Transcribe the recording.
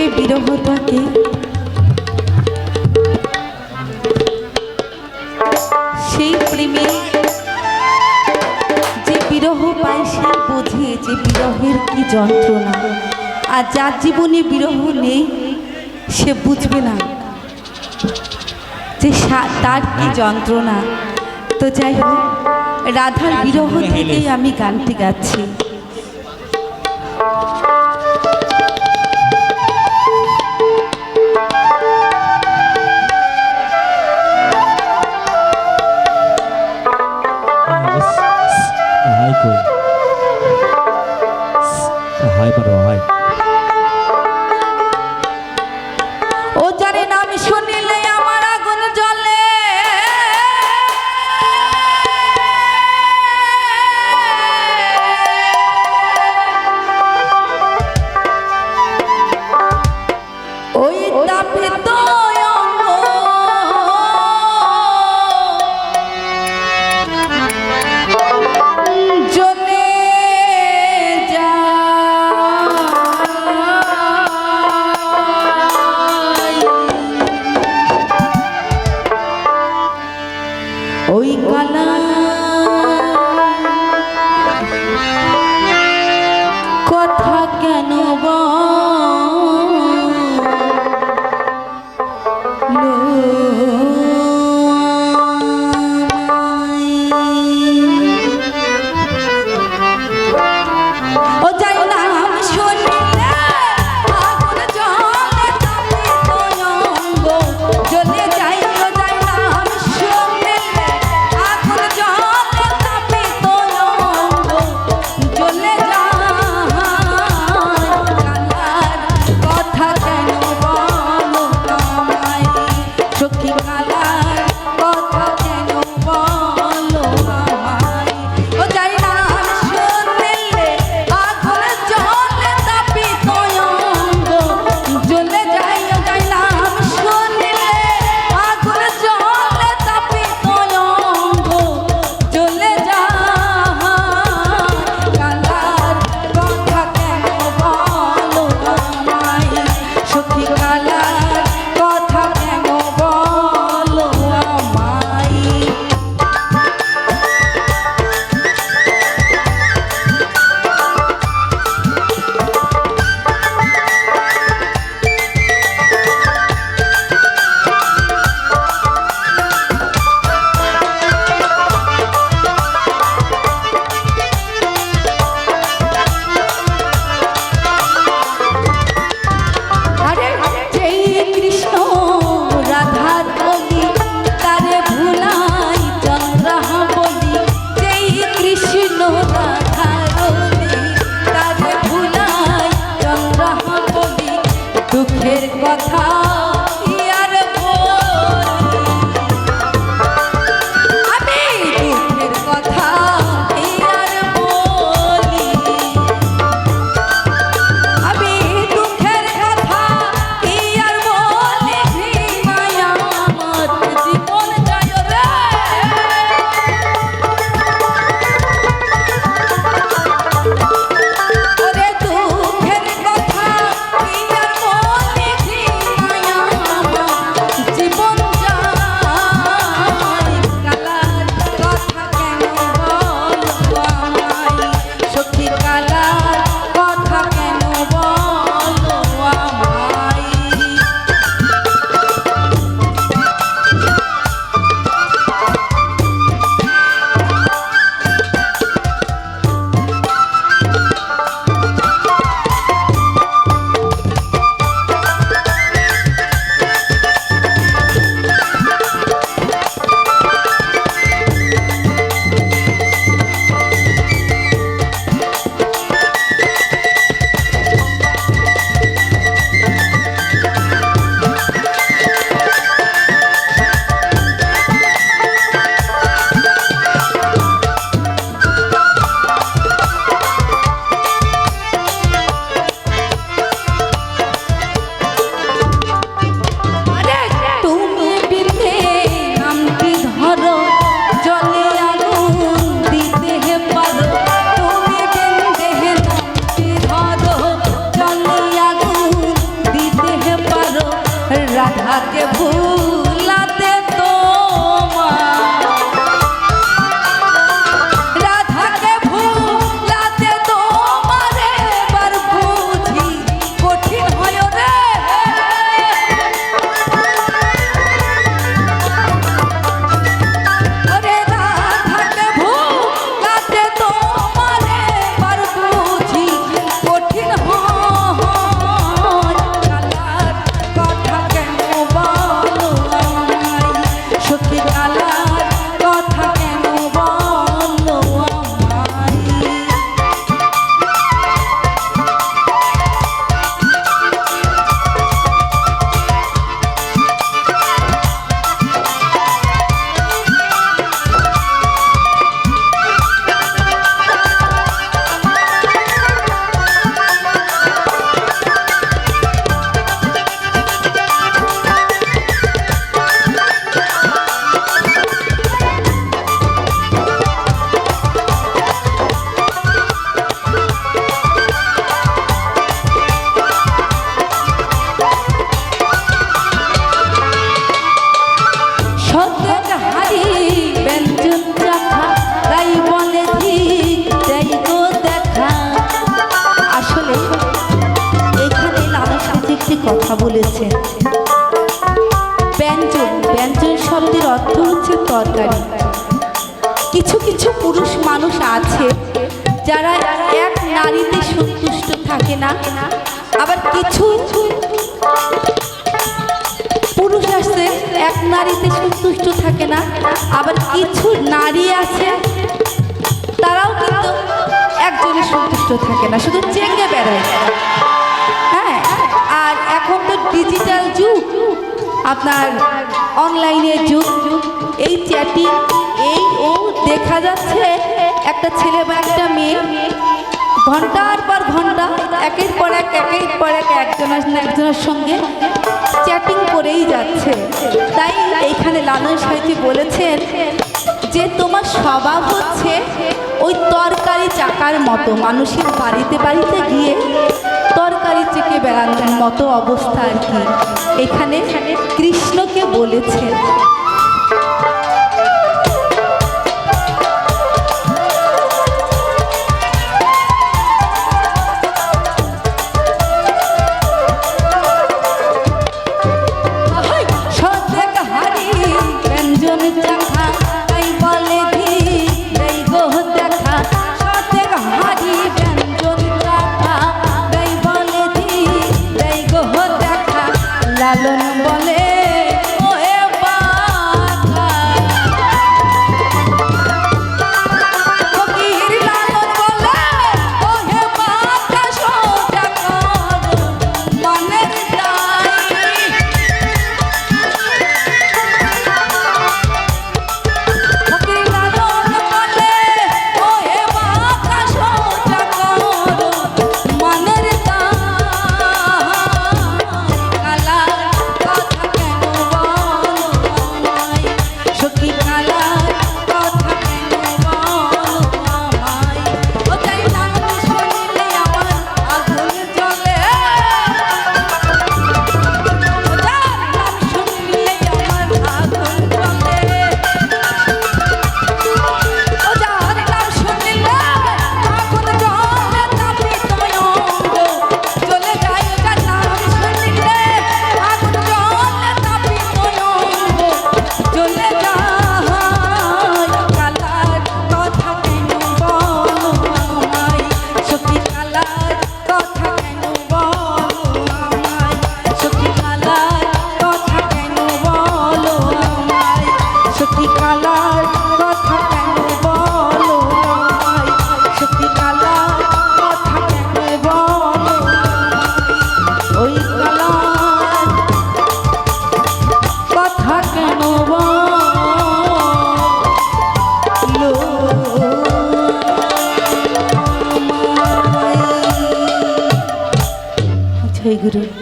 প্রেমে বিরহ থাকে সেই প্রেমে যে বিরহ পায় সে বোঝে যে বিরহের কি যন্ত্রণা। আর যার জীবনে বিরহ নেই সে বুঝবে না যে তার কি যন্ত্রণা। তো যাই হোক রাধার বিরহ থেকেই আমি গানটি গাচ্ছি। হাই পারো হাই ও কথা বলেছেন ব্যঞ্জন ব্যঞ্জন শব্দের অর্থ হচ্ছে তরকারি। কিছু কিছু পুরুষ মানুষ আছে যারা এক নারীতে সন্তুষ্ট থাকে না। আবার কিছু পুরুষ আছে এক নারীতে সন্তুষ্ট থাকে না। আবার কিছু নারী আছে তারাও কিন্তু একজনে সন্তুষ্ট থাকে না, শুধু চেঙ্গে বেড়ায়। এখন তো ডিজিটাল যুগ। আপনার অনলাইনের যুগ। এই চ্যাটিং এই ও দেখা যাচ্ছে একটা ছেলে বা একটা মেয়ে। ঘণ্টার পর ঘণ্টা, একের পর এক, একের পর এক একজনের একজনের সঙ্গে চ্যাটিং করেই যাচ্ছে। তাই এইখানে লালন সাহিত্যে বলেছেন যে, তোমার স্বভাব হচ্ছে ওই তরকারি চাকার মতো। মানুষের বাড়িতে বাড়িতে গিয়ে তরকারি চেকে বেড়ানোর মতো অবস্থা আর কি। এখানে কৃষ্ণকে বলেছেন লালন ಗುರು